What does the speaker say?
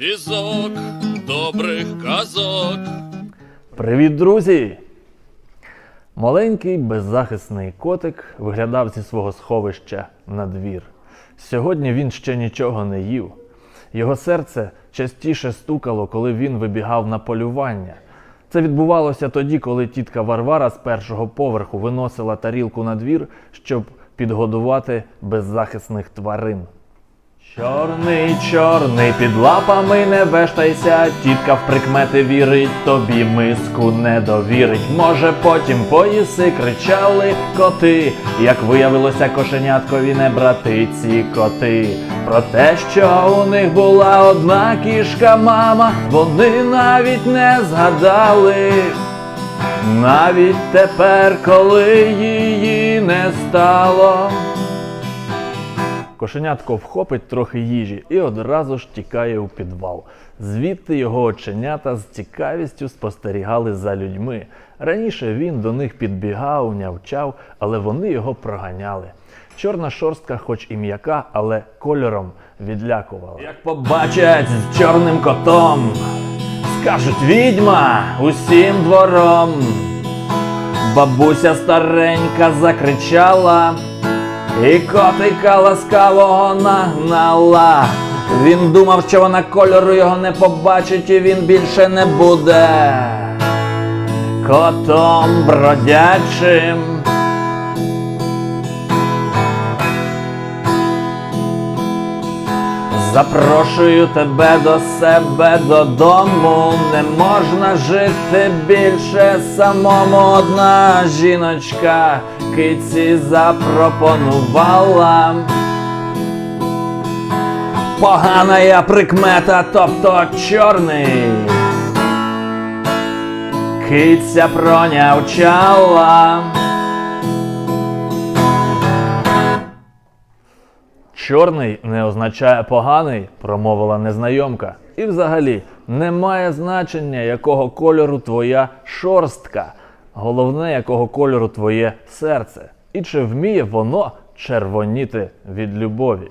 Візок добрих казок. Привіт, друзі! Маленький беззахисний котик виглядав зі свого сховища на двір. Сьогодні він ще нічого не їв. Його серце частіше стукало, коли він вибігав на полювання. Це відбувалося тоді, коли тітка Варвара з першого поверху виносила тарілку на двір, щоб підгодувати беззахисних тварин. Чорний, чорний, під лапами не вештайся, тітка в прикмети вірить, тобі миску не довірить. Може потім поїси, кричали коти. Як виявилося, кошеняткові не брати ці коти. Про те, що у них була одна кішка мама, вони навіть не згадали. Навіть тепер, коли її не стало. Кошенятко вхопить трохи їжі і одразу ж тікає у підвал. Звідти його оченята з цікавістю спостерігали за людьми. Раніше він до них підбігав, нявчав, але вони його проганяли. Чорна шорстка, хоч і м'яка, але кольором відлякувала. Як побачать з чорним котом, скажуть відьма усім двором. Бабуся старенька закричала. І котика ласкавого нагнала. Він думав, що вона кольору його не побачить, і він більше не буде котом бродячим. Запрошую тебе до себе додому. Не можна жити більше самому. Одна жіночка киці запропонувала. Погана я прикмета, тобто чорний. Киця пронявчала. Чорний не означає поганий, промовила незнайомка. І взагалі не має значення, якого кольору твоя шорстка. Головне, якого кольору твоє серце. І чи вміє воно червоніти від любові.